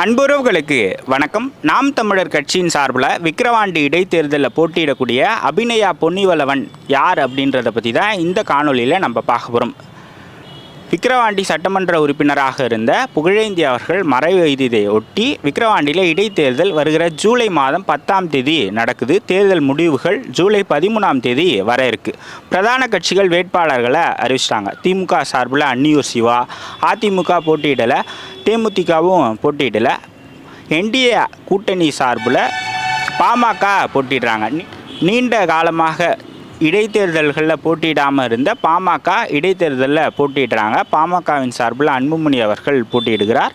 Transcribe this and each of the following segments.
அன்புறவுகளுக்கு வணக்கம். நாம் தமிழர் கட்சியின் சார்பில் விக்கிரவாண்டி இடைத்தேர்தலில் போட்டியிடக்கூடிய அபிநயா பொன்னிவளவன் யார் அப்படின்றத பற்றி தான் இந்த காணொளியில் நம்ம பார்க்க போகிறோம் விக்கிரவாண்டி சட்டமன்ற உறுப்பினராக இருந்த புகழேந்தி அவர்கள் மறைவு எய்தியதை ஒட்டி விக்கிரவாண்டியில் இடைத்தேர்தல் வருகிற ஜூலை மாதம் பத்தாம் தேதி நடக்குது. தேர்தல் முடிவுகள் ஜூலை பதிமூணாம் தேதி வர இருக்கு. பிரதான கட்சிகள் வேட்பாளர்களை அறிவிச்சிட்டாங்க. திமுக சார்பில் அன்னியூர் சிவா அதிமுக போட்டியிடலை தேமுதிகவும் போட்டியிடலை என்டிஏ கூட்டணி சார்பில் பாமக போட்டிடுறாங்க நீண்ட காலமாக இடைத்தேர்தல்களில் போட்டியிடாமல் இருந்த பாமக இடைத்தேர்தலில் போட்டியிடுறாங்க. பாமகவின் சார்பில் அன்புமணி அவர்கள் போட்டியிடுகிறார்.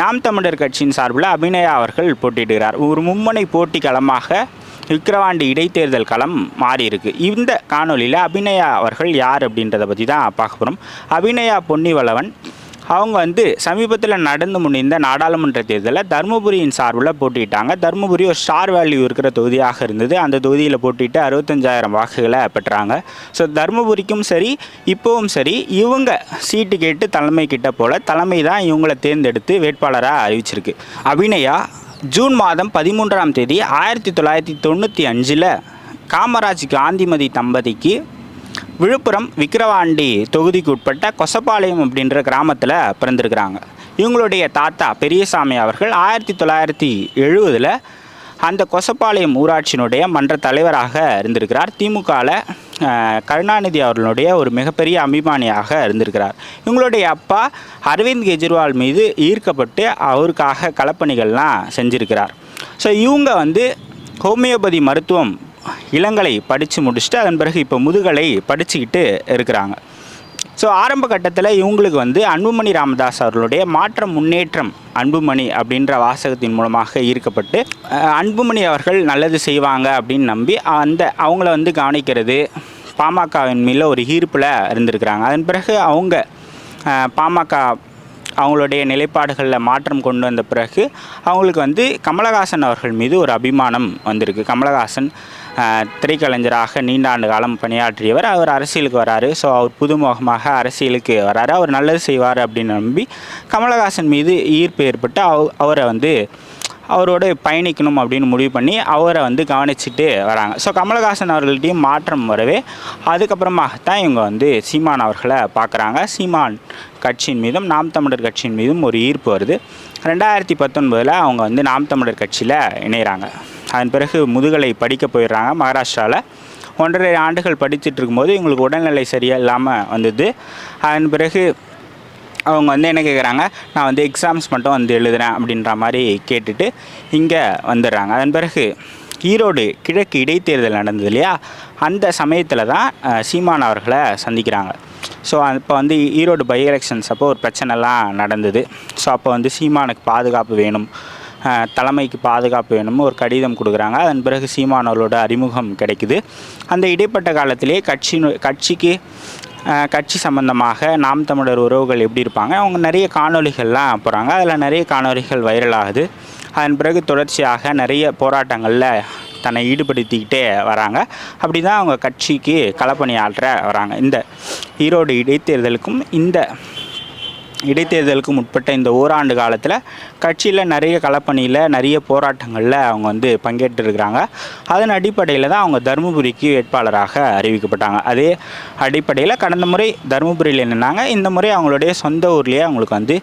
நாம் தமிழர் கட்சியின் சார்பில் அபிநயா அவர்கள் போட்டியிடுகிறார். ஒரு மும்முனை போட்டி களமாக விக்கிரவாண்டி இடைத்தேர்தல் களம் மாறி இருக்கு இந்த காணொளியில் அபிநயா அவர்கள் யார் அப்படின்றத பற்றி தான் பார்க்க போகிறோம் அபிநயா பொன்னிவளவன் அவங்க வந்து சமீபத்தில் நடந்து முடிந்த நாடாளுமன்ற தேர்தலில் தருமபுரியின் சார்பில் போட்டிட்டாங்க தருமபுரி ஒரு ஸ்டார் வேல்யூ இருக்கிற தொகுதியாக இருந்தது. அந்த தொகுதியில் போட்டிட்டு அறுபத்தஞ்சாயிரம் வாக்குகளை பெற்றாங்க. ஸோ தருமபுரிக்கும் சரி இப்போவும் சரி இவங்க சீட்டு கேட்டு தலைமை கிட்ட போல தலைமை தான் இவங்களை தேர்ந்தெடுத்து வேட்பாளராக அறிவிச்சிருக்கு. அபிநயா ஜூன் மாதம் பதிமூன்றாம் தேதி ஆயிரத்தி தொள்ளாயிரத்தி தொண்ணூற்றி அஞ்சில் காமராஜ் காந்திமதி தம்பதிக்கு விழுப்புரம் விக்கிரவாண்டி தொகுதிக்கு உட்பட்ட கொசப்பாளையம் அப்படின்ற கிராமத்தில் பிறந்திருக்கிறாங்க. இவங்களுடைய தாத்தா பெரியசாமி அவர்கள் ஆயிரத்தி தொள்ளாயிரத்தி எழுபதில் அந்த கொசப்பாளையம் ஊராட்சியினுடைய மன்ற தலைவராக இருந்திருக்கிறார். திமுகவில் கருணாநிதி அவர்களுடைய ஒரு மிகப்பெரிய அபிமானியாக இருந்திருக்கிறார். இவங்களுடைய அப்பா அரவிந்த் கெஜ்ரிவால் மீது ஈர்க்கப்பட்டு அவருக்காக களப்பணிகள்லாம் செஞ்சிருக்கிறார். ஸோ இவங்க வந்து ஹோமியோபதி மருத்துவம் இளங்கலை படித்து முடிச்சுட்டு அதன் பிறகு இப்போ முதுகலை படிச்சுக்கிட்டு இருக்கிறாங்க. ஸோ ஆரம்ப கட்டத்தில் இவங்களுக்கு வந்து அன்புமணி ராமதாஸ் அவர்களுடைய மாற்றம் முன்னேற்றம் அன்புமணி அப்படின்ற வாசகத்தின் மூலமாக ஈர்க்கப்பட்டு அன்புமணி அவர்கள் நல்லது செய்வாங்க அப்படின்னு நம்பி அந்த அவங்கள வந்து கவனிக்கிறது பாமகவின் மேல ஒரு ஈர்ப்பில் இருந்திருக்கிறாங்க. அதன் பிறகு அவங்க பாமக அவங்களுடைய நிலைப்பாடுகளில் மாற்றம் கொண்டு வந்த பிறகு அவங்களுக்கு வந்து கமலஹாசன் அவர்கள் மீது ஒரு அபிமானம் வந்திருக்கு. கமலஹாசன் திரைக்கலைஞராக நீண்ட ஆண்டு காலம் பணியாற்றியவர். அவர் அரசியலுக்கு வராரு. ஸோ அவர் புதுமுகமாக அரசியலுக்கு வராரு. அவர் நல்லது செய்வார் அப்படின்னு நம்பி கமலஹாசன் மீது ஈர்ப்பு ஏற்பட்டு அவ அவரை வந்து அவரோட பயணிக்கணும் அப்படின்னு முடிவு பண்ணி அவரை வந்து கவனிச்சுட்டு வராங்க. ஸோ கமலஹாசன் அவர்கள்ட்டையும் மாற்றம் வரவே அதுக்கப்புறமாகத்தான் இவங்க வந்து சீமான் அவர்களை பார்க்குறாங்க. சீமான் கட்சியின் மீதும் நாம் தமிழர் கட்சியின் மீதும் ஒரு ஈர்ப்பு வருது. ரெண்டாயிரத்தி பத்தொன்பதில் அவங்க வந்து நாம் தமிழர் கட்சியில் இணைகிறாங்க அதன் பிறகு முதுகலை படிக்க போயிடுறாங்க மகாராஷ்டிராவில் ஒன்றரை ஆண்டுகள் படிச்சுட்டு இருக்கும்போது இவங்களுக்கு உடல்நிலை சரியாக இல்லாமல் வந்தது. அதன் பிறகு அவங்க வந்து என்ன கேட்குறாங்க நான் வந்து எக்ஸாம்ஸ் மட்டும் வந்து எழுதுகிறேன் அப்படின்ற மாதிரி கேட்டுட்டு இங்கே வந்துடுறாங்க. அதன் பிறகு ஈரோடு கிழக்கு இடைத்தேர்தல் நடந்தது இல்லையா? அந்த சமயத்தில் தான் சீமான் அவர்களை சந்திக்கிறாங்க. ஸோ அப்போ வந்து ஈரோடு பை எலெக்ஷன்ஸ் அப்போ ஒரு பிரச்சனைலாம் நடந்தது. ஸோ அப்போ வந்து சீமானுக்கு பாதுகாப்பு வேணும். தலைமைக்கு பாதுகாப்பு வேணும்னு ஒரு கடிதம் கொடுக்குறாங்க. அதன் பிறகு சீமானவர்களோட அறிமுகம் கிடைக்குது. அந்த இடைப்பட்ட காலத்திலே கட்சி கட்சிக்கு கட்சி சம்பந்தமாக நாம் தமிழர் உறவுகள் எப்படி இருப்பாங்க? அவங்க நிறைய காணொளிகள்லாம் போகிறாங்க அதில் நிறைய காணொளிகள் வைரல் ஆகுது. அதன் பிறகு தொடர்ச்சியாக நிறைய போராட்டங்களில் தன்னை ஈடுபடுத்திக்கிட்டே வராங்க. அப்படி தான் அவங்க கட்சிக்கு களப்பணியாற்ற வராங்க. இந்த ஈரோடு இடைத்தேர்தலுக்கும் இந்த இடைத்தேர்தலுக்கு உட்பட்ட இந்த ஓராண்டு காலத்தில் கட்சியில் நிறைய களப்பணியில் நிறைய போராட்டங்களில் அவங்க வந்து பங்கேற்றிருக்கிறாங்க. அதன் அடிப்படையில் தான் அவங்க தருமபுரிக்கு வேட்பாளராக அறிவிக்கப்பட்டாங்க. அதே அடிப்படையில் கடந்த முறை தருமபுரியில் நின்னாங்க. இந்த முறை அவங்களுடைய சொந்த ஊர்லேயே அவங்களுக்கு வந்து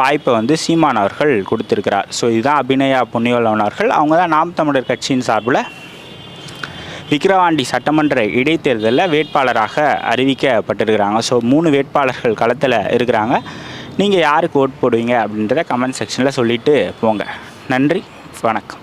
வாய்ப்பை வந்து சீமான் அவர்கள் கொடுத்துருக்கிறார். ஸோ இதுதான் அபிநயா பொன்னிவல்லவன் அவர்கள். அவங்க தான் நாம் தமிழர் கட்சியின் சார்பில் விக்கிரவாண்டி சட்டமன்ற இடைத்தேர்தலில் வேட்பாளராக அறிவிக்கப்பட்டிருக்கிறாங்க. ஸோ மூணு வேட்பாளர்கள் களத்தில் இருக்கிறாங்க. நீங்கள் யாருக்கு ஓட் போடுவீங்க அப்படின்றத கமெண்ட் செக்ஷனில் சொல்லிட்டு போங்க. நன்றி வணக்கம்.